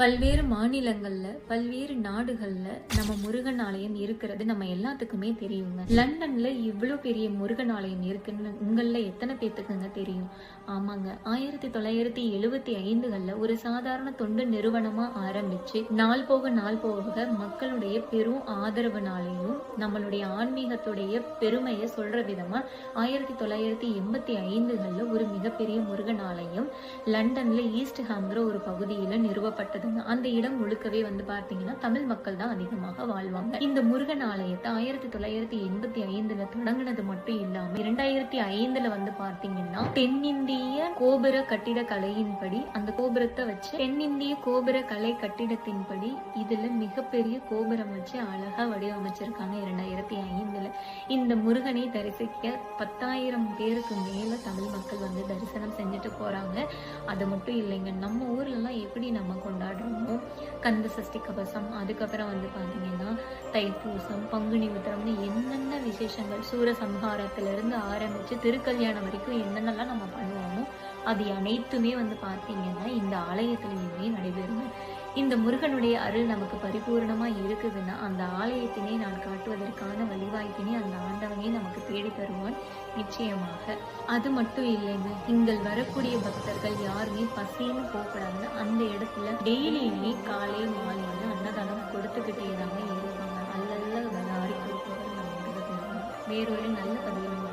பல்வேறு மாநிலங்கள்ல பல்வேறு நாடுகள்ல நம்ம முருகன் ஆலயம் இருக்கிறது நம்ம எல்லாத்துக்குமே தெரியுங்க. லண்டன்ல இவ்வளவு பெரிய முருகன் ஆலயம் இருக்குன்னு உங்கள எத்தனை பேத்துக்குங்க தெரியும்? ஆமாங்க. ஆயிரத்தி தொள்ளாயிரத்தி எழுபத்தி ஐந்துகள்ல ஒரு சாதாரண தொண்டு நிறுவனமா ஆரம்பிச்சு நாள் போக நாள் போக மக்களுடைய பெரும் ஆதரவுனாலையும் நம்மளுடைய ஆன்மீகத்துடைய பெருமையை சொல்ற விதமா ஆயிரத்தி தொள்ளாயிரத்தி எண்பத்தி ஐந்துகள்ல ஒரு மிகப்பெரிய முருகன் ஆலயம் லண்டன்ல ஈஸ்ட் ஹாம்ங்கிற ஒரு பகுதியில நிறுவப்பட்டது. அந்த இடம் முழுக்கவே வந்து பார்த்தீங்கன்னா தமிழ் மக்கள் தான் அதிகமாக வாழ்வாங்க. இந்த முருகன் ஆலயத்தை ஆயிரத்தி தொள்ளாயிரத்தி எண்பத்தி ஐந்துல தொடங்கினது மட்டும் இல்லாம இரண்டாயிரத்தி ஐந்துல வந்து பார்த்தீங்கன்னா தென்னிந்திய கோபுர கட்டிட கலையின்படி அந்த கோபுரத்தை வச்சு தென்னிந்திய கோபுர கலை கட்டிடத்தின்படி இதுல மிகப்பெரிய கோபுரம் வச்சு அழகா வடிவமைச்சிருக்காங்க இரண்டாயிரத்தி ஐந்துல. இந்த முருகனை தரிசிக்க பத்தாயிரம் பேருக்கு மேல தமிழ் மக்கள் வந்து தரிசனம் செஞ்சுட்டு போறாங்க. அது மட்டும் இல்லைங்க நம்ம ஊர்லலாம் எப்படி நம்ம கொண்டாடுறோம் கந்த சஷ்டி கவசம் அதுக்கப்புறம் வந்து பார்த்தீங்கன்னா தைப்பூசம் பங்குனி உத்திரம்னு என்னென்ன விசேஷங்கள் சூர சம்ஹாரத்திலிருந்து ஆரம்பிச்சு திருக்கல்யாணம் வரைக்கும் என்னென்னலாம் நம்ம பண்ணுவோமோ அது அனைத்துமே வந்து பார்த்தீங்கன்னா இந்த ஆலயத்துலேயுமே நடைபெறும். இந்த முருகனுடைய அருள் நமக்கு பரிபூர்ணமா இருக்குதுன்னா அந்த ஆலயத்தினை நான் காட்டுவதற்கான வழிவாய்ப்பினை அந்த ஆண்டவனே நமக்கு தேடி தருவான் நிச்சயமாக. அது மட்டும் இல்லைங்க நீங்கள் வரக்கூடிய பக்தர்கள் யாருமே பசின்னு போகக்கூடாதுன்னு அந்த இடத்துல டெய்லியுமே காலை மாலையில் அன்னதானம் கொடுத்துக்கிட்டே தாங்க இருப்பாங்க. அல்லல்ல வராரி கொடுப்பவர் வேறொரு நல்ல பதிவில்